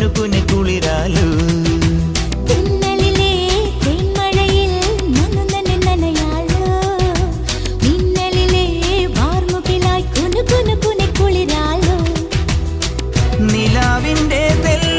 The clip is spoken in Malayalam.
കുനുകുനെ കുളിരാലു. തെന്നലിലെ തെല്ല